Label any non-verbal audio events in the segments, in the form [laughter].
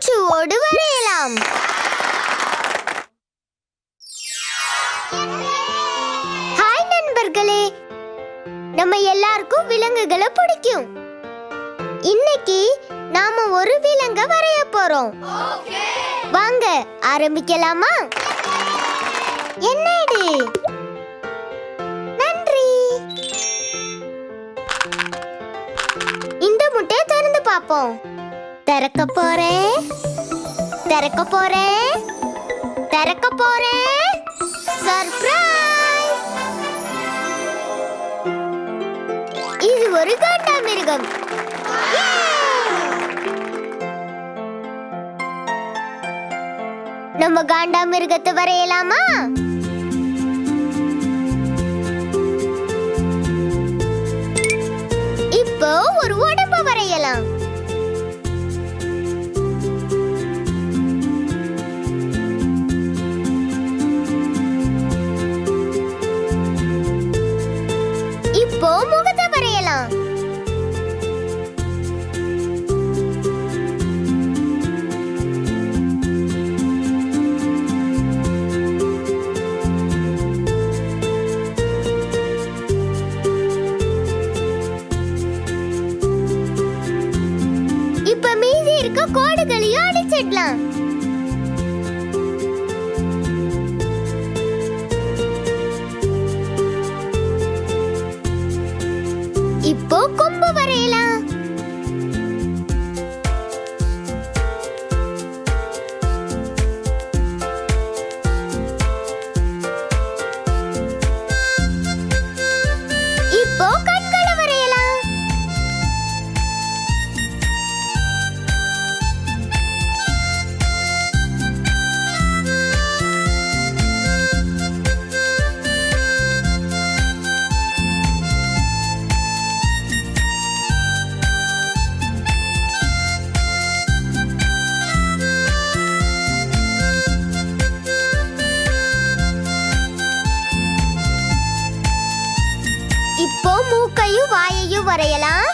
மூச்சுவோடு வரையலாம். ஹாய் நண்பர்களே. நம்ம எல்லாருக்கும் விலங்குகளை பிடிக்கும். இன்னைக்கு நாம ஒரு விலங்க வரைய போறோம். வாங்க ஆரம்பிக்கலாமா? என்னடி நன்றி. இந்த முட்டையை திறந்து பார்ப்போம். திறக்க போறேன் திறக்க போறேன் திறக்க போறேன் சர்ப்ரைஸ் இது ஒரு காண்டாமிருகம் நம்ம காண்டாமிருகத்தை வரையலாமா? இருக்க கோடுகளையும் அடிச்சிடலாம் இப்போ மூக்கையும் வாயையும் வரையலாம்.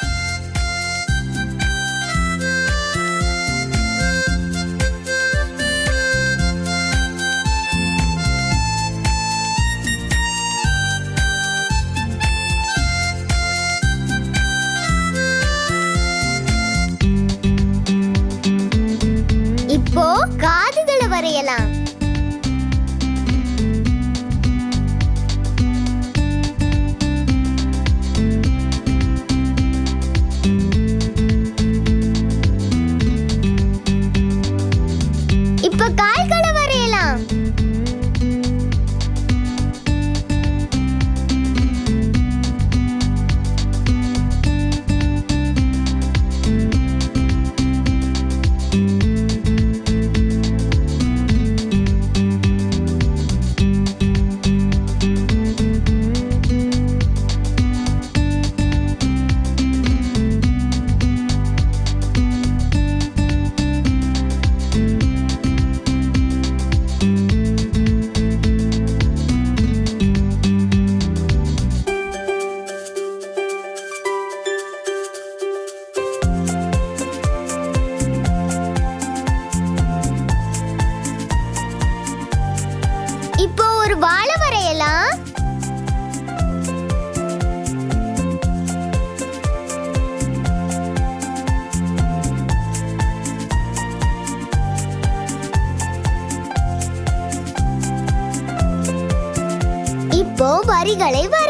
வரிகளை வரையலாம்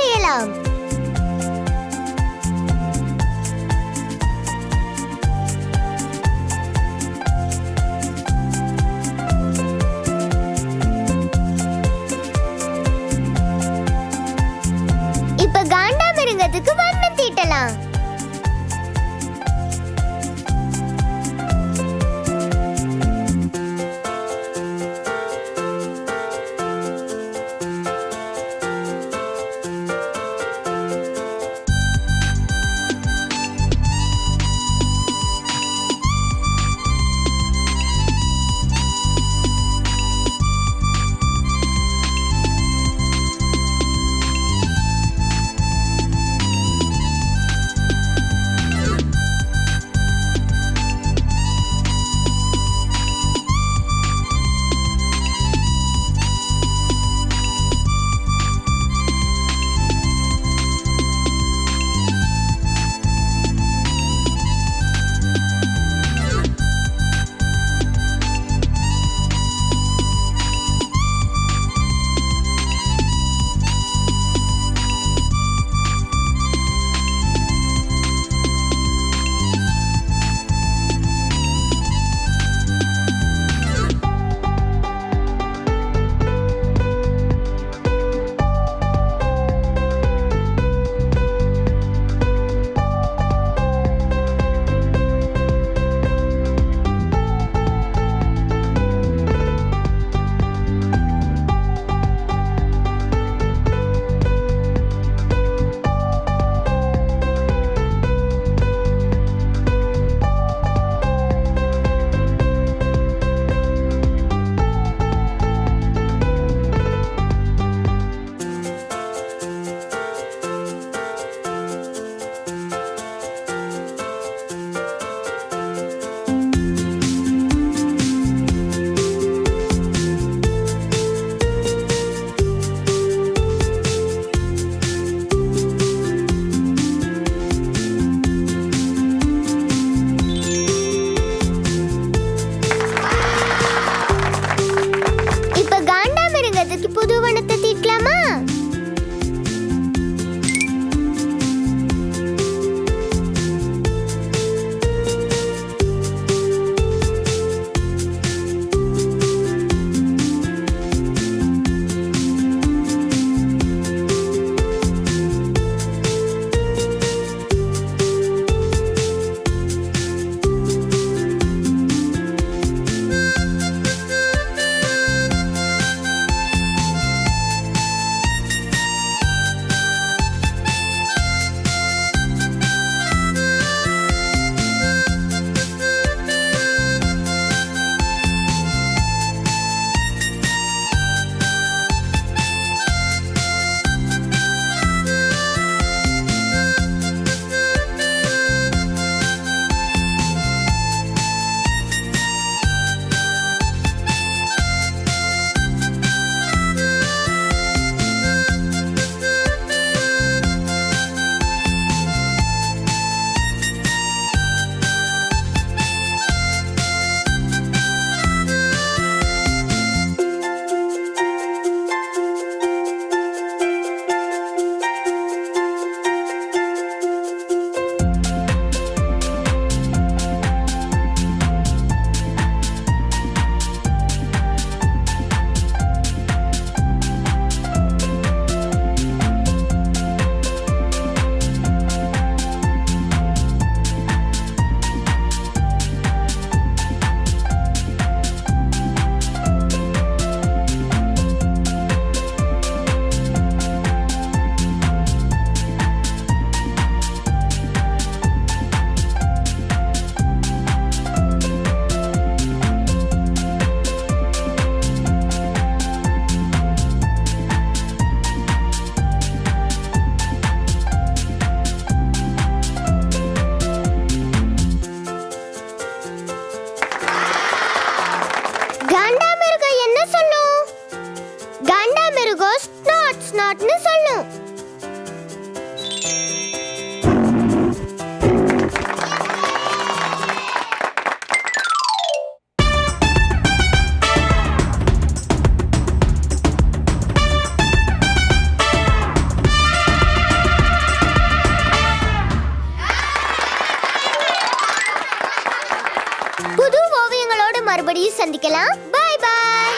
புது ஓவியங்களோடு மறுபடியும் சந்திக்கலாம். பாய் பாய்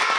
[laughs]